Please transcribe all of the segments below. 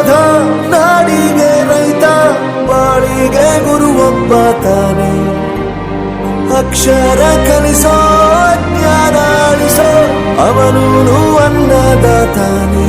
ಯೋಧ ನಾಡಿಗೆ ರೈತ ಬಾಳಿಗೆ ಗುರು ಒಬ್ಬ ತಾನೆ ಅಕ್ಷರ ಕಲಿಸೋ ಜ್ಞಾನ ಅಳಿಸೋ ಅನ್ನದ ಅನ್ನದಾತಾನೆ.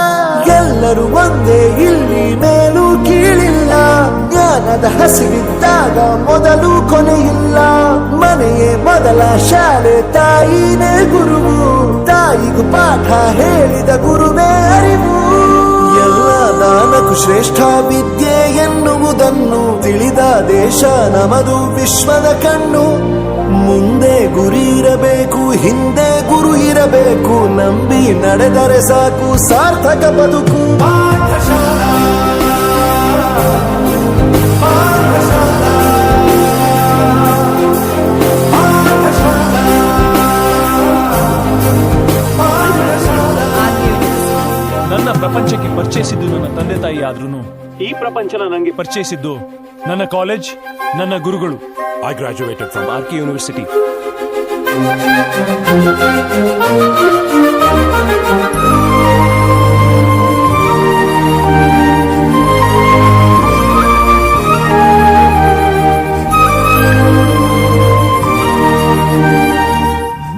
ಎಲ್ಲರೂ ಒಂದೇ, ಇಲ್ಲಿ ಮೇಲೂ ಕೀಳಿಲ್ಲ. ಜ್ಞಾನದ ಹಸಿವಿದ್ದಾಗ ಮೊದಲು ಕೊನೆಯಿಲ್ಲ. ಮನೆಯೇ ಮೊದಲ ಶಾಲೆ, ತಾಯಿನೇ ಗುರುವು. ತಾಯಿಗೂ ಪಾಠ ಹೇಳಿದ ಗುರುವೇ ಅರಿವು. ಎಲ್ಲ ದಾನಕ್ಕೂ ಶ್ರೇಷ್ಠ ವಿದ್ಯೆ ಎನ್ನುವುದನ್ನು ದೇಶ ನಮದು ವಿಶ್ವದ ಕಣ್ಣು. ಮುಂದೆ ಗುರಿ ಇರಬೇಕು ಹಿಂದೆ ಗುರು ಇರಬೇಕು. ನಂಬಿ ನಡೆದರೆ ಸಾಕು ಸಾರ್ಥಕ ಬದುಕು. ನನ್ನ ಪ್ರಪಂಚಕ್ಕೆ ಪರಿಚಯಿಸಿದ್ದು ನನ್ನ ತಂದೆ ತಾಯಿ ಆದ್ರೂ ಈ ಪ್ರಪಂಚನ ನನಗೆ ಪರಿಚಯಿಸಿದ್ದು ನನ್ನ ಕಾಲೇಜ್ ನನ್ನ ಗುರುಗಳು. I graduated from R K university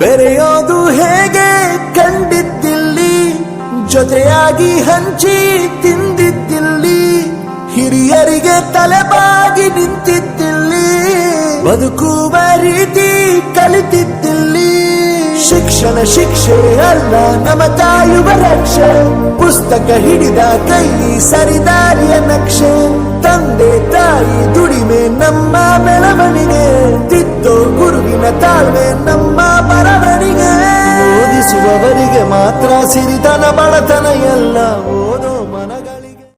ಬೆರೆಯೋದು ಹೇಗೆ ಕಂಡಿದ್ದಿಲ್ಲಿ? ಜೊತೆಯಾಗಿ ಹಂಚಿ ಹಿರಿಯರಿಗೆ ತಲೆಬಾಗಿ ನಿಂತಿದ್ದಿಲ್ಲಿ ಬದುಕುವ ರೀತಿ ಕಲಿತಿದ್ದಿಲ್ಲಿ. ಶಿಕ್ಷಣ ಶಿಕ್ಷೆ ಅಲ್ಲ, ನಮ್ಮ ತಾಯುವ ರಕ್ಷೆ. ಪುಸ್ತಕ ಹಿಡಿದ ಕೈ ಸರಿದಾರಿಯ ನಕ್ಷೆ. ತಂದೆ ತಾಯಿ ದುಡಿಮೆ ನಮ್ಮ ಬೆಳವಣಿಗೆ. ತಿದ್ದೋ ಗುರುವಿನ ತಾಳ್ಮೆ ನಮ್ಮ ಬರವಣಿಗೆ. ಓದಿಸುವವರಿಗೆ ಮಾತ್ರ ಸಿರಿತನ ಬಡತನ ಎಲ್ಲ. ಓದೋ